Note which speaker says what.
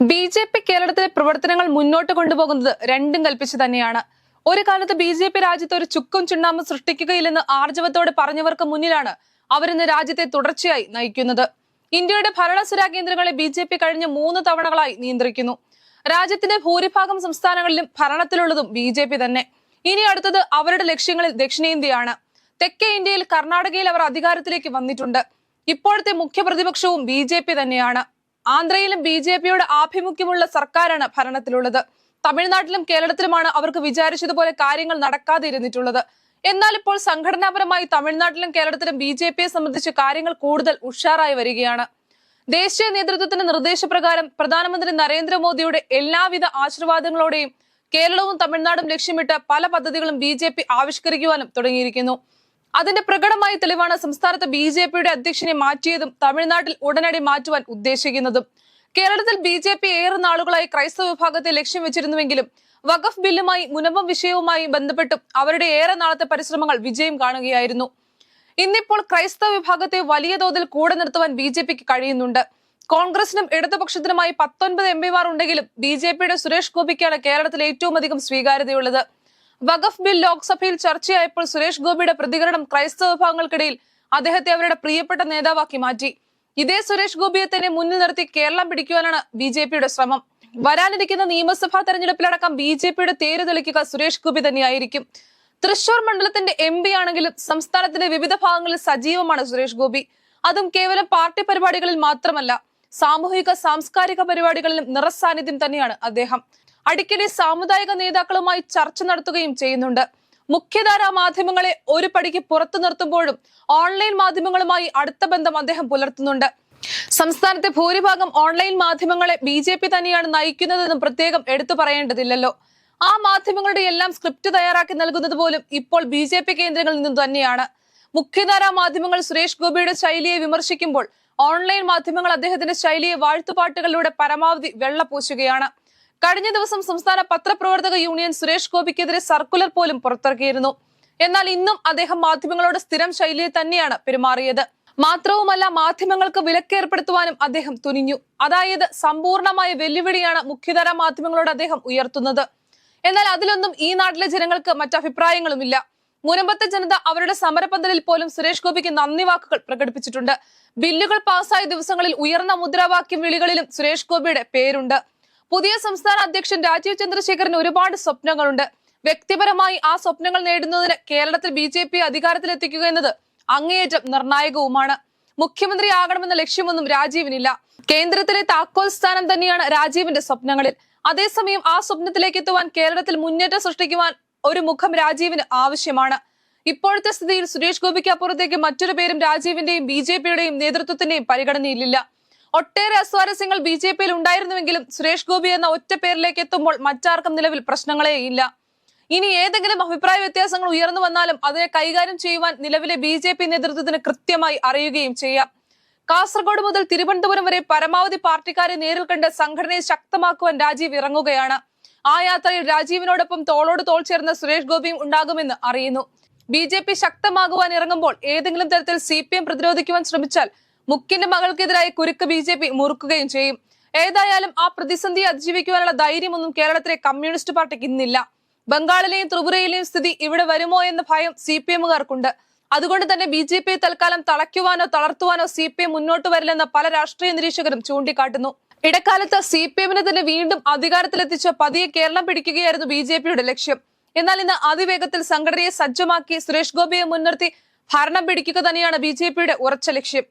Speaker 1: B J P കേരളത്തിലെ പ്രവർത്തനങ്ങൾ മുന്നോട്ട് കൊണ്ടുപോകുന്നത് രണ്ടും കൽപ്പിച്ചു തന്നെയാണ്. ഒരു കാലത്ത് ബി ജെ പി രാജ്യത്ത് ഒരു ചുക്കും ചുണ്ണാമ്പും സൃഷ്ടിക്കുകയില്ലെന്ന് ആർജവത്തോടെ പറഞ്ഞവർക്ക് മുന്നിലാണ് അവരിന്ന് രാജ്യത്തെ തുടർച്ചയായി നയിക്കുന്നത്. ഇന്ത്യയുടെ ഭരണസുരാ കേന്ദ്രങ്ങളെ ബി ജെ പി കഴിഞ്ഞ മൂന്ന് തവണകളായി നിയന്ത്രിക്കുന്നു. രാജ്യത്തിന്റെ ഭൂരിഭാഗം സംസ്ഥാനങ്ങളിലും ഭരണത്തിലുള്ളതും ബി ജെ പി തന്നെ. ഇനി അടുത്തത് അവരുടെ ലക്ഷ്യങ്ങളിൽ ദക്ഷിണേന്ത്യയാണ്. തെക്കേ ഇന്ത്യയിൽ കർണാടകയിൽ അവർ അധികാരത്തിലേക്ക് വന്നിട്ടുണ്ട്. ഇപ്പോഴത്തെ മുഖ്യ പ്രതിപക്ഷവും ബി ജെ പി തന്നെയാണ്. ആന്ധ്രയിലും ബി ജെ പിയുടെ ആഭിമുഖ്യമുള്ള സർക്കാരാണ് ഭരണത്തിലുള്ളത്. തമിഴ്നാട്ടിലും കേരളത്തിലുമാണ് അവർക്ക് വിചാരിച്ചതുപോലെ കാര്യങ്ങൾ നടക്കാതെ ഇരുന്നിട്ടുള്ളത് എന്നാൽ ഇപ്പോൾ സംഘടനാപരമായി തമിഴ്നാട്ടിലും കേരളത്തിലും ബി ജെ പിയെ സംബന്ധിച്ച് കാര്യങ്ങൾ കൂടുതൽ ഉഷാറായി വരികയാണ്. ദേശീയ നേതൃത്വത്തിന്റെ നിർദ്ദേശപ്രകാരം പ്രധാനമന്ത്രി നരേന്ദ്രമോദിയുടെ എല്ലാവിധ ആശീർവാദങ്ങളോടെയും കേരളവും തമിഴ്നാടും ലക്ഷ്യമിട്ട് പല പദ്ധതികളും ബി ജെ പി ആവിഷ്കരിക്കുവാനും തുടങ്ങിയിരിക്കുന്നു. അതിന്റെ പ്രകടമായ തെളിവാണ് സംസ്ഥാനത്ത് ബി ജെ പിയുടെ അധ്യക്ഷനെ മാറ്റിയതും തമിഴ്നാട്ടിൽ ഉടനടി മാറ്റുവാൻ ഉദ്ദേശിക്കുന്നതും. കേരളത്തിൽ ബി ജെ പി ഏറെ നാളുകളായി ക്രൈസ്തവ വിഭാഗത്തെ ലക്ഷ്യം വെച്ചിരുന്നുവെങ്കിലും വഖഫ് ബില്ലുമായി മുനമ്പം വിഷയവുമായി ബന്ധപ്പെട്ടും അവരുടെ ഏറെ നാളത്തെ പരിശ്രമങ്ങൾ വിജയം കാണുകയായിരുന്നു. ഇന്നിപ്പോൾ ക്രൈസ്തവ വിഭാഗത്തെ വലിയ തോതിൽ കൂടെ നിർത്തുവാൻ ബി ജെ പിക്ക് കഴിയുന്നുണ്ട്. കോൺഗ്രസിനും ഇടതുപക്ഷത്തിനുമായി പത്തൊൻപത് എം പിമാർ ഉണ്ടെങ്കിലും ബി ജെ പിയുടെ സുരേഷ് ഗോപിക്കാണ് കേരളത്തിൽ ഏറ്റവും അധികം സ്വീകാര്യതയുള്ളത്. വഖഫ് ബിൽ ലോക്സഭയിൽ ചർച്ചയായപ്പോൾ സുരേഷ് ഗോപിയുടെ പ്രതികരണം ക്രൈസ്തവ വിഭാഗങ്ങൾക്കിടയിൽ അദ്ദേഹത്തെ അവരുടെ പ്രിയപ്പെട്ട നേതാവാക്കി മാറ്റി. ഇതേ സുരേഷ് ഗോപിയെ തന്നെ മുന്നിൽ നിർത്തി കേരളം പിടിക്കുവാനാണ് ബി ജെ പിയുടെ ശ്രമം. വരാനിരിക്കുന്ന നിയമസഭാ തെരഞ്ഞെടുപ്പിലടക്കം ബി ജെ പിയുടെ തേര് തെളിക്കുക സുരേഷ് ഗോപി തന്നെയായിരിക്കും. തൃശൂർ മണ്ഡലത്തിന്റെ എം പി ആണെങ്കിലും സംസ്ഥാനത്തിന്റെ വിവിധ ഭാഗങ്ങളിൽ സജീവമാണ് സുരേഷ് ഗോപി. അതും കേവലം പാർട്ടി പരിപാടികളിൽ മാത്രമല്ല. സാമൂഹിക സാംസ്കാരിക പരിപാടികളിലും നിറസാന്നിധ്യം തന്നെയാണ് അദ്ദേഹം. അടിക്കടി സാമുദായിക നേതാക്കളുമായി ചർച്ച നടത്തുകയും ചെയ്യുന്നുണ്ട്. മുഖ്യധാരാ മാധ്യമങ്ങളെ ഒരു പടിക്ക് പുറത്തു നിർത്തുമ്പോഴും ഓൺലൈൻ മാധ്യമങ്ങളുമായി അടുത്ത ബന്ധം അദ്ദേഹം പുലർത്തുന്നുണ്ട്. സംസ്ഥാനത്തെ ഭൂരിഭാഗം ഓൺലൈൻ മാധ്യമങ്ങളെ ബി ജെ പി തന്നെയാണ് നയിക്കുന്നതെന്നും പ്രത്യേകം എടുത്തു പറയേണ്ടതില്ലല്ലോ. ആ മാധ്യമങ്ങളുടെ എല്ലാം സ്ക്രിപ്റ്റ് തയ്യാറാക്കി നൽകുന്നത് പോലും ഇപ്പോൾ ബി ജെ പി കേന്ദ്രങ്ങളിൽ നിന്നും തന്നെയാണ്. മുഖ്യധാരാ മാധ്യമങ്ങൾ സുരേഷ് ഗോപിയുടെ ശൈലിയെ വിമർശിക്കുമ്പോൾ ഓൺലൈൻ മാധ്യമങ്ങൾ അദ്ദേഹത്തിന്റെ ശൈലിയെ വാഴ്ത്തുപാട്ടുകളിലൂടെ പരമാവധി വെള്ളപൂശുകയാണ്. കഴിഞ്ഞ ദിവസം സംസ്ഥാന പത്രപ്രവർത്തക യൂണിയൻ സുരേഷ് ഗോപിക്കെതിരെ സർക്കുലർ പോലും പുറത്തിറക്കിയിരുന്നു. എന്നാൽ ഇന്നും അദ്ദേഹം മാധ്യമങ്ങളോട് സ്ഥിരം ശൈലിയിൽ തന്നെയാണ് പെരുമാറിയത്. മാത്രവുമല്ല മാധ്യമങ്ങൾക്ക് വിലക്കേർപ്പെടുത്തുവാനും അദ്ദേഹം തുനിഞ്ഞു. അതായത് സമ്പൂർണമായ വെല്ലുവിളിയാണ് മുഖ്യധാരാ മാധ്യമങ്ങളോട് അദ്ദേഹം ഉയർത്തുന്നത്. എന്നാൽ അതിലൊന്നും ഈ നാട്ടിലെ ജനങ്ങൾക്ക് മറ്റഭിപ്രായങ്ങളുമില്ല. മുനമ്പത്തെ ജനത അവരുടെ സമരപന്തലിൽ പോലും സുരേഷ് ഗോപിക്ക് നന്ദി വാക്കുകൾ പ്രകടിപ്പിച്ചിട്ടുണ്ട്. ബില്ലുകൾ പാസായ ദിവസങ്ങളിൽ ഉയർന്ന മുദ്രാവാക്യം വിളികളിലും സുരേഷ് ഗോപിയുടെ പേരുണ്ട്. പുതിയ സംസ്ഥാന അധ്യക്ഷൻ രാജീവ് ചന്ദ്രശേഖരന് ഒരുപാട് സ്വപ്നങ്ങളുണ്ട്. വ്യക്തിപരമായി ആ സ്വപ്നങ്ങൾ നേടുന്നതിന് കേരളത്തിൽ ബി ജെ പി അധികാരത്തിലെത്തിക്കുക എന്നത് അങ്ങേയറ്റം നിർണായകവുമാണ്. മുഖ്യമന്ത്രി ആകണമെന്ന ലക്ഷ്യമൊന്നും രാജീവിനില്ല. കേന്ദ്രത്തിലെ താക്കോൽ സ്ഥാനം തന്നെയാണ് രാജീവിന്റെ സ്വപ്നങ്ങളിൽ. അതേസമയം ആ സ്വപ്നത്തിലേക്ക് എത്തുവാൻ കേരളത്തിൽ മുന്നേറ്റം സൃഷ്ടിക്കുവാൻ ഒരു മുഖം രാജീവിന് ആവശ്യമാണ്. ഇപ്പോഴത്തെ സ്ഥിതിയിൽ സുരേഷ് ഗോപിക്ക് അപ്പുറത്തേക്ക് മറ്റൊരു പേരും രാജീവിന്റെയും ബി ജെ പിയുടെയും നേതൃത്വത്തിന്റെയും പരിഗണനയിലില്ല. ഒട്ടേറെ അസ്വാരസ്യങ്ങൾ ബി ജെ പിയിൽ ഉണ്ടായിരുന്നുവെങ്കിലും സുരേഷ് ഗോപി എന്ന ഒറ്റ പേരിലേക്ക് എത്തുമ്പോൾ മറ്റാർക്കും നിലവിൽ പ്രശ്നങ്ങളേ ഇല്ല. ഇനി ഏതെങ്കിലും അഭിപ്രായ വ്യത്യാസങ്ങൾ ഉയർന്നു വന്നാലും അതിനെ കൈകാര്യം ചെയ്യുവാൻ നിലവിലെ ബി ജെ പി നേതൃത്വത്തിന് കൃത്യമായി അറിയുകയും ചെയ്യാം. കാസർഗോഡ് മുതൽ തിരുവനന്തപുരം വരെ പരമാവധി പാർട്ടിക്കാരെ നേരിൽ കണ്ട് സംഘടനയെ ശക്തമാക്കുവാൻ രാജീവ് ഇറങ്ങുകയാണ്. ആ യാത്രയിൽ രാജീവിനോടൊപ്പം തോളോട് തോൾ ചേർന്ന സുരേഷ് ഗോപിയും ഉണ്ടാകുമെന്ന് അറിയുന്നു. ബി ജെ പി ശക്തമാകുവാൻ ഇറങ്ങുമ്പോൾ ഏതെങ്കിലും തരത്തിൽ സി പി എം പ്രതിരോധിക്കുവാൻ ശ്രമിച്ചാൽ മുക്കിന്റെ മകൾക്കെതിരായി കുരുക്ക് ബി ജെ പി മുറുക്കുകയും ചെയ്യും. ഏതായാലും ആ പ്രതിസന്ധിയെ അതിജീവിക്കുവാനുള്ള ധൈര്യമൊന്നും കേരളത്തിലെ കമ്മ്യൂണിസ്റ്റ് പാർട്ടിക്ക് ഇന്നില്ല. ബംഗാളിലെയും ത്രിപുരയിലെയും സ്ഥിതി ഇവിടെ വരുമോ എന്ന ഭയം സി പി എമ്മുകാർക്കുണ്ട്. അതുകൊണ്ട് തന്നെ ബി ജെ പി തൽക്കാലം തളയ്ക്കുവാനോ തളർത്തുവാനോ സി പി എം മുന്നോട്ട് വരില്ലെന്ന് പല രാഷ്ട്രീയ നിരീക്ഷകരും ചൂണ്ടിക്കാട്ടുന്നു. ഇടക്കാലത്ത് സി പി എമ്മിനെ തന്നെ വീണ്ടും അധികാരത്തിലെത്തിച്ച് പതിയെ കേരളം പിടിക്കുകയായിരുന്നു ബി ജെ പിയുടെ ലക്ഷ്യം. എന്നാൽ ഇന്ന് അതിവേഗത്തിൽ സംഘടനയെ സജ്ജമാക്കി സുരേഷ് ഗോപിയെ മുൻനിർത്തി ഭരണം പിടിക്കുക തന്നെയാണ് ബി ജെ പിയുടെ ഉറച്ച ലക്ഷ്യം.